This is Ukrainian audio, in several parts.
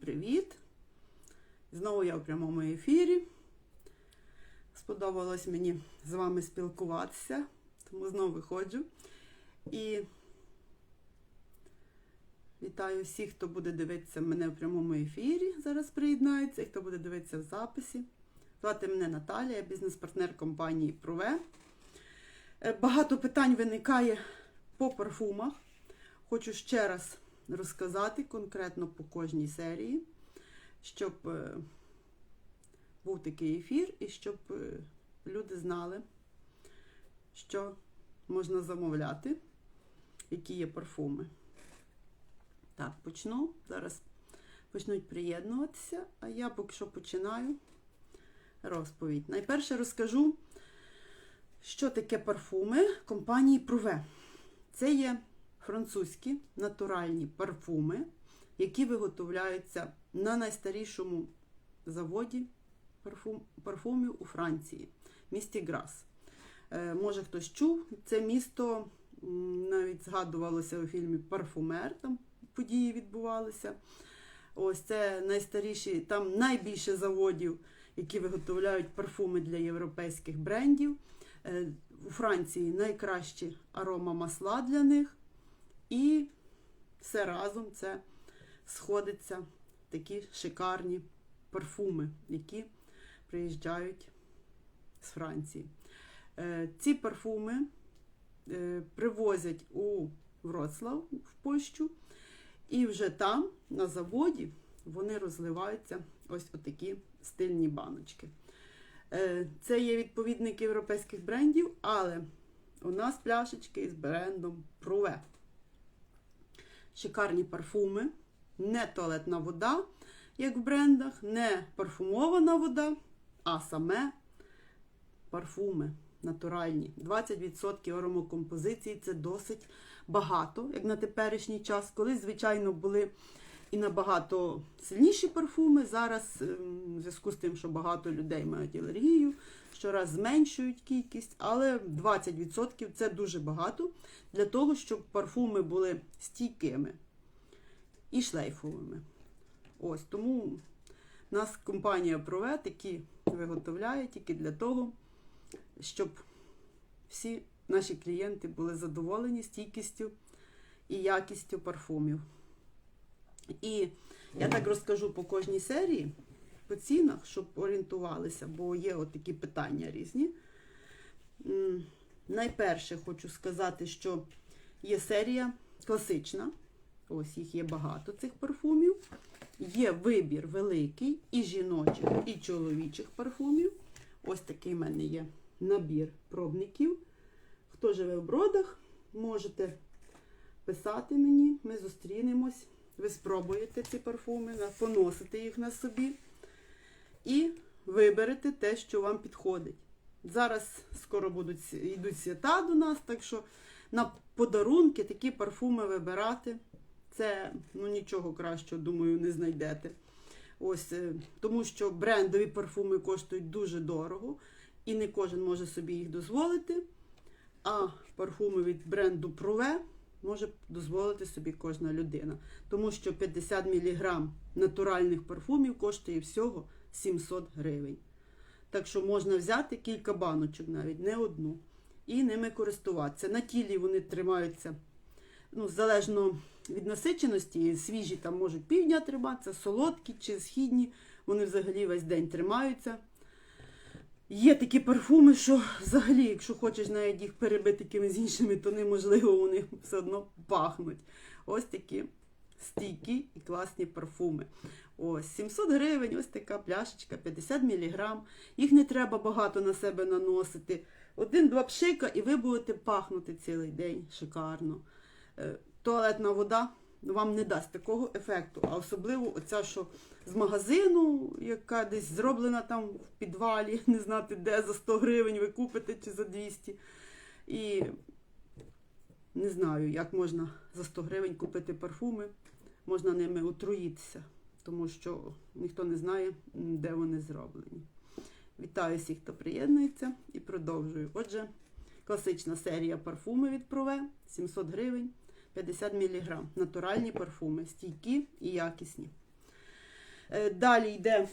привіт! Знову я в прямому ефірі. Сподобалось мені з вами спілкуватися, тому знову виходжу. І вітаю всіх, хто буде дивитися мене в прямому ефірі. Зараз приєднається, і хто буде дивитися в записі. Звати мене Наталія, бізнес-партнер компанії Прове. Багато питань виникає по парфумах. Хочу ще раз розказати конкретно по кожній серії, щоб е, був такий ефір і щоб е, люди знали, що можна замовляти, які є парфуми. Так, почну. Зараз почнуть приєднуватися, а я поки що починаю розповідь. Найперше розкажу, що таке парфуми компанії Прове. Це є французькі натуральні парфуми, які виготовляються на найстарішому заводі парфум, парфумів у Франції, місті Грас. Е, може хтось чув, це місто навіть згадувалося у фільмі Парфумер, там події відбувалися. Ось це найстаріші, там найбільше заводів, які виготовляють парфуми для європейських брендів. Е, У Франції найкращі арома масла для них. І все разом це сходиться такі шикарні парфуми, які приїжджають з Франції. Е, Ці парфуми е, привозять у Вроцлав в Польщу, і вже там, на заводі, вони розливаються ось отакі стильні баночки. Е, Це є відповідники європейських брендів, але у нас пляшечки із брендом Прове. Шикарні парфуми, не туалетна вода, як в брендах, не парфумована вода, а саме парфуми натуральні. 20% аромакомпозиції це досить багато, як на теперішній час. Колись, звичайно, були і набагато сильніші парфуми. Зараз, ем, в зв'язку з тим, що багато людей мають алергію, щораз зменшують кількість, але 20% це дуже багато для того, щоб парфуми були стійкими і шлейфовими. Ось тому нас компанія Прове такі виготовляє тільки для того, щоб всі наші клієнти були задоволені стійкістю і якістю парфумів. І я так розкажу по кожній серії, по цінах, щоб орієнтувалися, бо є от такі питання різні. Найперше хочу сказати, що є серія класична. Ось їх є багато цих парфумів. Є вибір великий і жіночих, і чоловічих парфумів. Ось такий в мене є набір пробників. Хто живе в бродах, можете писати мені, ми зустрінемось. Ви спробуєте ці парфуми, поносите їх на собі і виберете те, що вам підходить. Зараз скоро будуть йдуть свята до нас, так що на подарунки такі парфуми вибирати. Це ну, нічого кращого, думаю, не знайдете. Ось, е, тому що брендові парфуми коштують дуже дорого, і не кожен може собі їх дозволити. А парфуми від бренду Прове може дозволити собі кожна людина. Тому що 50 мг натуральних парфумів коштує всього 700 гривень. Так що можна взяти кілька баночок, навіть не одну, і ними користуватися. На тілі вони тримаються ну, залежно від насиченості, свіжі там можуть півдня триматися, солодкі чи східні, вони взагалі весь день тримаються. Є такі парфуми, що взагалі, якщо хочеш навіть їх перебити якимись іншими, то неможливо, вони все одно пахнуть. Ось такі стійкі і класні парфуми. Ось 700 гривень, ось така пляшечка, 50 мг. Їх не треба багато на себе наносити. Один-два пшика, і ви будете пахнути цілий день шикарно. Е, Туалетна вода вам не дасть такого ефекту. А особливо оця, що з магазину, яка десь зроблена там в підвалі, не знати де за 100 гривень ви купите чи за 200. І не знаю, як можна за 100 гривень купити парфуми, можна ними отруїтися, тому що ніхто не знає, де вони зроблені. Вітаю всіх, хто приєднується і продовжую. Отже, класична серія парфуми від Прове 700 гривень. 50 мг. Натуральні парфуми, стійкі і якісні. Е, Далі йде,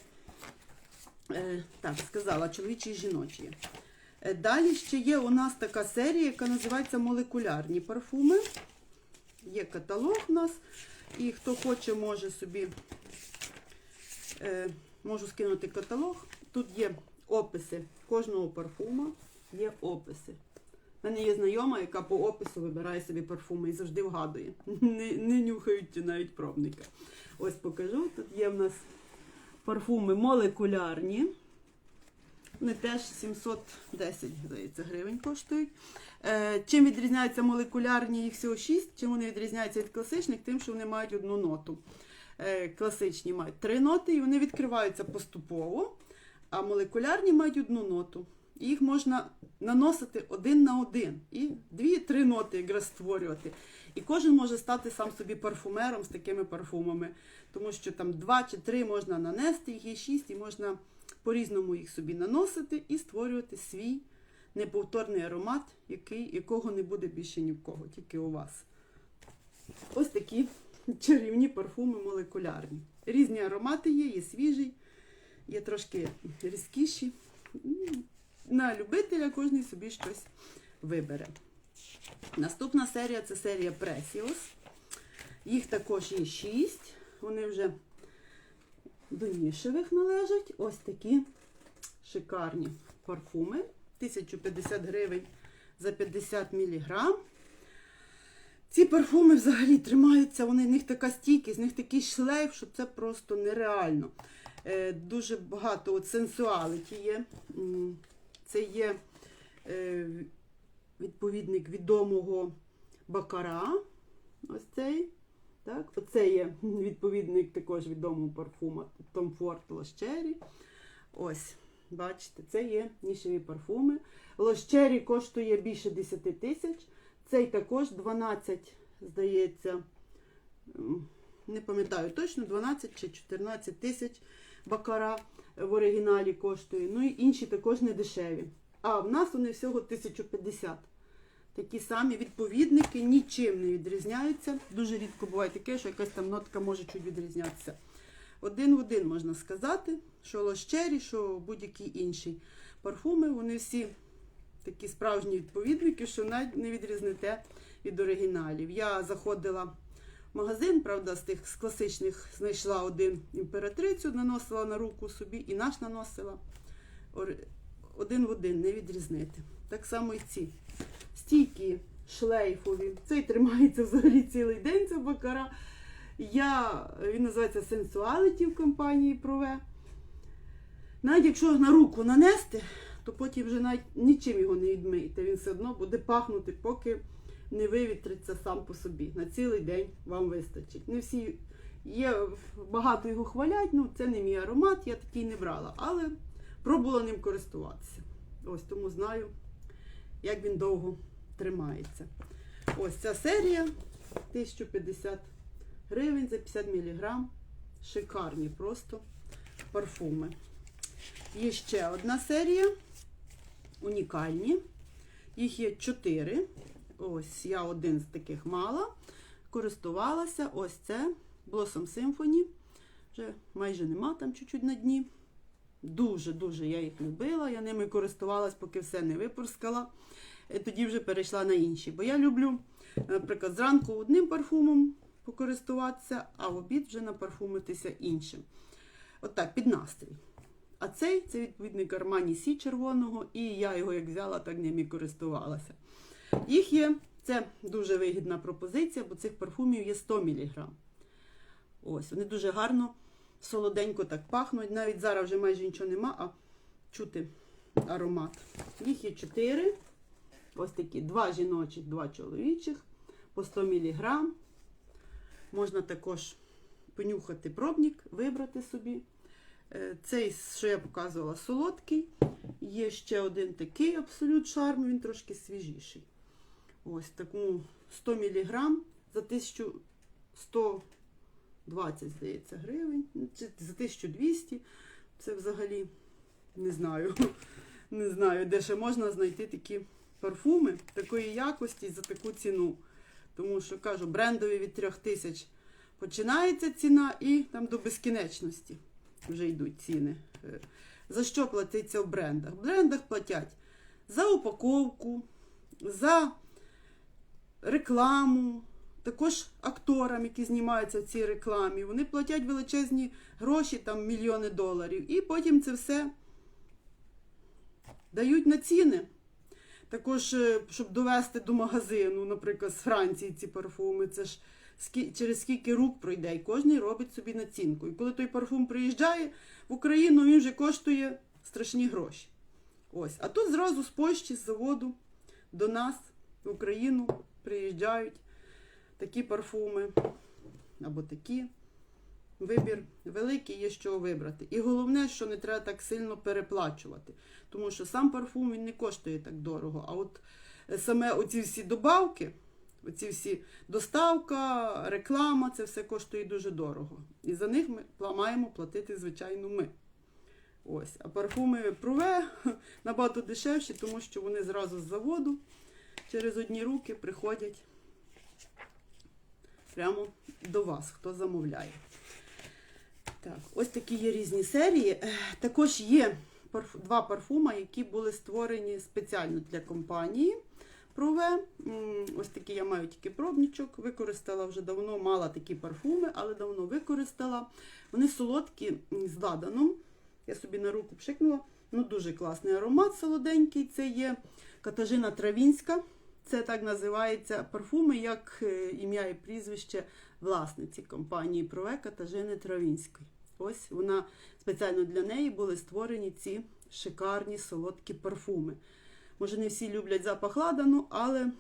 е, так, сказала, чоловічі і жіночі. Е, Далі ще є у нас така серія, яка називається молекулярні парфуми. Є каталог у нас. І хто хоче, може собі е, можу скинути каталог. Тут є описи кожного парфума, є описи. У мене є знайома, яка по опису вибирає собі парфуми і завжди вгадує. Не, не нюхають навіть пробника. Ось покажу. Тут є в нас парфуми молекулярні. Вони теж 710, здається, гривень коштують. Е, чим відрізняються молекулярні, їх всього 6. Чим вони відрізняються від класичних? Тим, що вони мають одну ноту. Е, класичні мають три ноти і вони відкриваються поступово, а молекулярні мають одну ноту. Їх можна наносити один на один. І дві-три ноти якраз створювати. І кожен може стати сам собі парфумером з такими парфумами. Тому що там два чи три можна нанести, їх є шість, і можна по-різному їх собі наносити і створювати свій неповторний аромат, який, якого не буде більше ні в кого, тільки у вас. Ось такі чарівні парфуми молекулярні. Різні аромати є, є свіжий, є трошки різкіші. На любителя кожен собі щось вибере. Наступна серія це серія Precious. Їх також є 6. Вони вже до нішевих належать. Ось такі шикарні парфуми. 1050 гривень за 50 мг. Ці парфуми взагалі тримаються, вони, в них така стійкість, в них такий шлейф, що це просто нереально. Е, дуже багато от сенсуаліті є. Це є е, відповідник відомого бакара. Ось цей. Так? Оце є відповідник також відомого парфума Tom Ford Cherry. Ось, бачите, це є нішеві парфуми. Cherry коштує більше 10 тисяч. Цей також 12, здається, не пам'ятаю точно, 12 чи 14 тисяч бакара в оригіналі коштує. Ну і інші також не дешеві. А в нас вони всього 1050. Такі самі відповідники нічим не відрізняються. Дуже рідко буває таке, що якась там нотка може чуть відрізнятися. Один в один можна сказати, що лощері, що будь-який інший парфуми, вони всі такі справжні відповідники, що навіть не відрізнете від оригіналів. Я заходила в магазин, правда, з тих з класичних знайшла один імператрицю, наносила на руку собі і наш наносила. Один в один не відрізнити. Так само і ці стійкі, шлейфові. Цей тримається взагалі цілий день, це бакара. Я, він називається Sensuality в компанії Прове. Навіть якщо на руку нанести, то потім вже навіть нічим його не відмиєте. Він все одно буде пахнути, поки не вивітриться сам по собі. На цілий день вам вистачить. Не всі є, багато його хвалять, ну це не мій аромат, я такий не брала, але пробувала ним користуватися. Ось тому знаю, як він довго тримається. Ось ця серія 1050 гривень за 50 мг. Шикарні просто парфуми. Є ще одна серія. Унікальні. Їх є 4. Ось я один з таких мала. Користувалася. Ось це Blossom Symphony. Вже майже нема там чуть-чуть на дні. Дуже-дуже я їх любила. Я ними користувалась, поки все не випорскала. Е, Тоді вже перейшла на інші. Бо я люблю, наприклад, зранку одним парфумом покористуватися, а в обід вже напарфумитися іншим. Отак, під настрій. А цей це відповідник Армані Сі червоного, і я його як взяла, так ним і користувалася. Їх є, це дуже вигідна пропозиція, бо цих парфумів є 100 мг. Ось, вони дуже гарно, солоденько так пахнуть. Навіть зараз вже майже нічого нема, а чути аромат. Їх є 4. Ось такі два жіночих, два чоловічих по 100 мг. Можна також понюхати пробник, вибрати собі. Е, Цей, що я показувала, солодкий. Є ще один такий абсолют шарм, він трошки свіжіший. Ось такому 100 мг за 1120, здається, гривень. Ну, Чи за 1200. Це взагалі не знаю. Не знаю, де ще можна знайти такі парфуми такої якості за таку ціну. Тому що кажу, брендові від 3000 починається ціна і там до безкінечності вже йдуть ціни. Е, За що платиться в брендах? В брендах платять за упаковку, за рекламу, також акторам, які знімаються в цій рекламі. Вони платять величезні гроші, там мільйони доларів, і потім це все дають на ціни. Також, е, щоб довести до магазину, наприклад, з Франції ці парфуми, це ж через скільки рук пройде, і кожен робить собі націнку. І коли той парфум приїжджає в Україну, він вже коштує страшні гроші. Ось. А тут зразу з Польщі, з заводу до нас в Україну приїжджають такі парфуми або такі. Вибір великий є чого вибрати. І головне, що не треба так сильно переплачувати. Тому що сам парфум він не коштує так дорого. А от е, саме оці всі добавки, оці всі доставка, реклама, це все коштує дуже дорого. І за них ми маємо платити, звичайно, ми. Ось. А парфуми Пруве набагато дешевші, тому що вони зразу з заводу через одні руки приходять прямо до вас, хто замовляє. Так, ось такі є різні серії. Е, Також є два парфума, які були створені спеціально для компанії Пруве. М, Ось такі я маю тільки пробничок. Використала вже давно, мала такі парфуми, але давно використала. Вони солодкі з ладаном. Я собі на руку пшикнула. Ну, дуже класний аромат солоденький. Це є Катажина Травінська. Це так називається парфуми, як е, ім'я і прізвище власниці компанії Прове Катажини Травінської. Ось вона спеціально для неї були створені ці шикарні солодкі парфуми. Може, не всі люблять запах ладану, але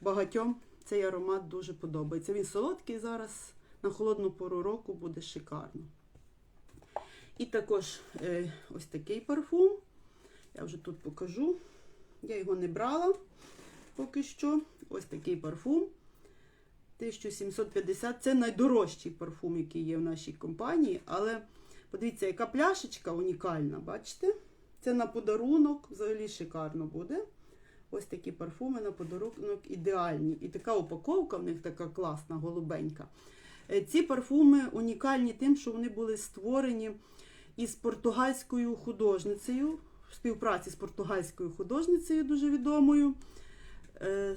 багатьом цей аромат дуже подобається. Він солодкий зараз на холодну пору року буде шикарно. І також е, ось такий парфум. Я вже тут покажу. Я його не брала поки що. Ось такий парфум. 1750 це найдорожчий парфум, який є в нашій компанії. Але подивіться, яка пляшечка унікальна, бачите? Це на подарунок, взагалі шикарно буде. Ось такі парфуми на подарунок ідеальні. І така упаковка в них така класна, голубенька. Е, Ці парфуми унікальні тим, що вони були створені із португальською художницею, в співпраці з португальською художницею, дуже відомою. Е,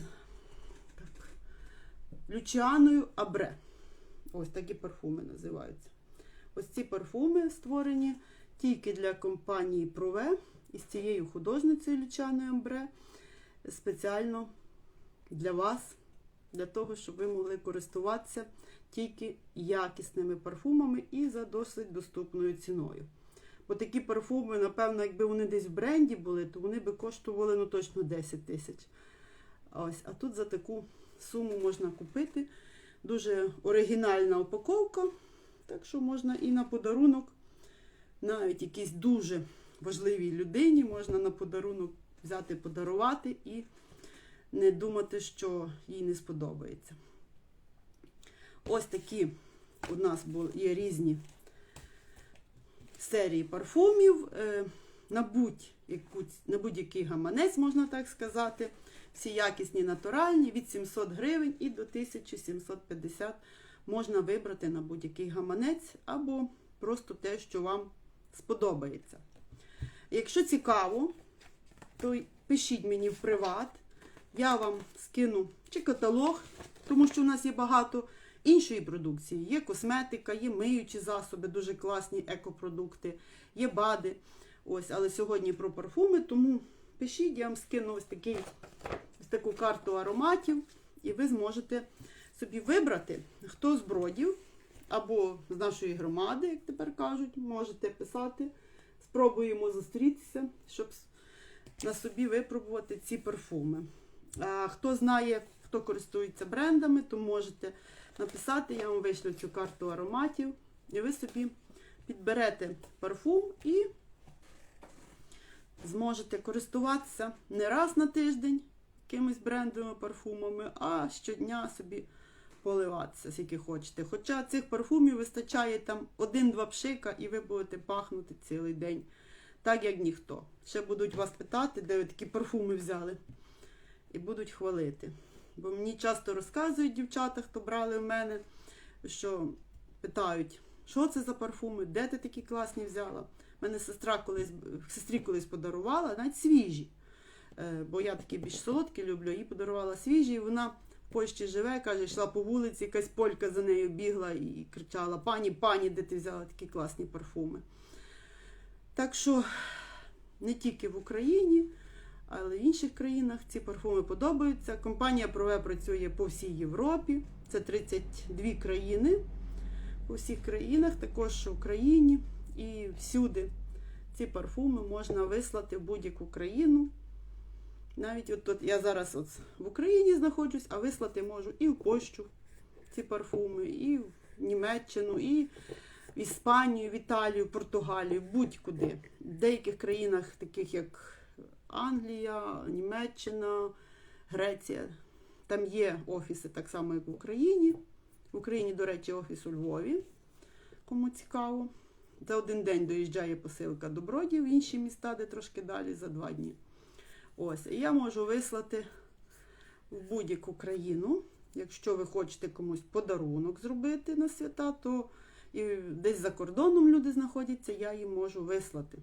так, Лючіаною Абре. Ось такі парфуми називаються. Ось ці парфуми створені тільки для компанії Прове із цією художницею Лючаною Абре. Спеціально для вас, для того, щоб ви могли користуватися тільки якісними парфумами і за досить доступною ціною. Бо такі парфуми, напевно, якби вони десь в бренді були, то вони би коштували ну, точно 10 тисяч. Ось, а тут за таку суму можна купити. Дуже оригінальна упаковка. Так що можна і на подарунок, навіть якійсь дуже важливій людині, можна на подарунок взяти, подарувати і не думати, що їй не сподобається. Ось такі у нас є різні серії парфумів. Е, на будь-який гаманець, можна так сказати. Всі якісні, натуральні, від 700 гривень і до 1750 можна вибрати на будь-який гаманець або просто те, що вам сподобається. Якщо цікаво, то пишіть мені в приват. Я вам скину чи каталог, тому що у нас є багато іншої продукції. Є косметика, є миючі засоби, дуже класні екопродукти, є БАДи. Ось, але сьогодні про парфуми, тому пишіть, я вам скину ось, такий, ось таку карту ароматів, і ви зможете собі вибрати, хто з бродів або з нашої громади, як тепер кажуть, можете писати. Спробуємо зустрітися, щоб на собі випробувати ці парфуми. Хто знає, хто користується брендами, то можете написати, я вам вишлю цю карту ароматів, і ви собі підберете парфум і зможете користуватися не раз на тиждень якимись брендовими парфумами, а щодня собі поливатися, скільки хочете. Хоча цих парфумів вистачає там один-два пшика, і ви будете пахнути цілий день, так як ніхто. Ще будуть вас питати, де ви такі парфуми взяли, і будуть хвалити. Бо мені часто розказують дівчата, хто брали в мене що питають, що це за парфуми, де ти такі класні взяла. Мене сестра колись сестрі колись подарувала, навіть свіжі. Е, Бо я такі більш солодкі люблю, їй подарувала свіжі, і вона в Польщі живе, каже, йшла по вулиці, якась полька за нею бігла і кричала: Пані, пані, де ти взяла такі класні парфуми? Так що не тільки в Україні, але в інших країнах ці парфуми подобаються. Компанія Прове працює по всій Європі. Це 32 країни. По всіх країнах, також в Україні і всюди ці парфуми можна вислати в будь-яку країну. Навіть от тут я зараз от в Україні знаходжусь, а вислати можу і в Польщу ці парфуми, і в Німеччину, і в Іспанію, в Італію, Португалію, будь-куди. В деяких країнах, таких як Англія, Німеччина, Греція, там є офіси так само, як в Україні. В Україні, до речі, офіс у Львові, кому цікаво. За один день доїжджає посилка до Бродів в інші міста, де трошки далі, за два дні. Ось, я можу вислати в будь-яку країну. Якщо ви хочете комусь подарунок зробити на свята, то і десь за кордоном люди знаходяться, я їм можу вислати.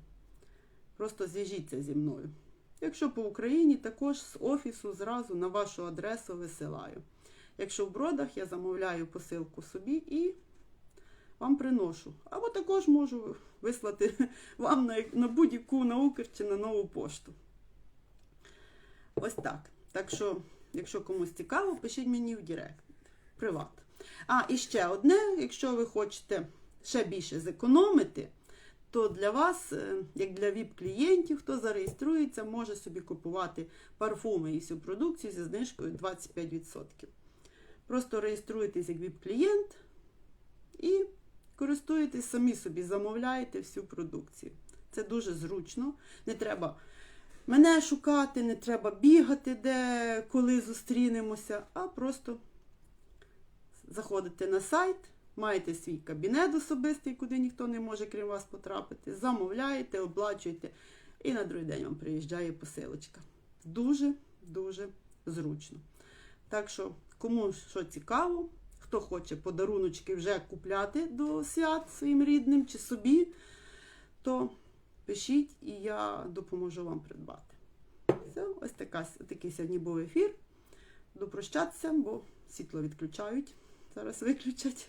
Просто зв'яжіться зі мною. Якщо по Україні, також з офісу зразу на вашу адресу висилаю. Якщо в бродах, я замовляю посилку собі і вам приношу. Або також можу вислати вам на, на будь-яку наукр чи на нову пошту. Ось так. Так що, якщо комусь цікаво, пишіть мені в Директ. Приват. А, і ще одне, якщо ви хочете ще більше зекономити, то для вас, е, як для ВІП-клієнтів, хто зареєструється, може собі купувати парфуми і всю продукцію зі знижкою 25%. Просто реєструєтесь як ВІП-клієнт і користуєтесь самі собі, замовляєте всю продукцію. Це дуже зручно. Не треба мене шукати, не треба бігати, де коли зустрінемося, а просто заходите на сайт, маєте свій кабінет особистий, куди ніхто не може крім вас потрапити, замовляєте, оплачуєте, і на другий день вам приїжджає посилочка. Дуже-дуже зручно. Так що, кому що цікаво, хто хоче подаруночки вже купляти до свят своїм рідним чи собі, то пишіть і я допоможу вам придбати. Все, ось така, такий сьогодні був ефір. Буду прощатися, бо світло відключають. Зараз виключать.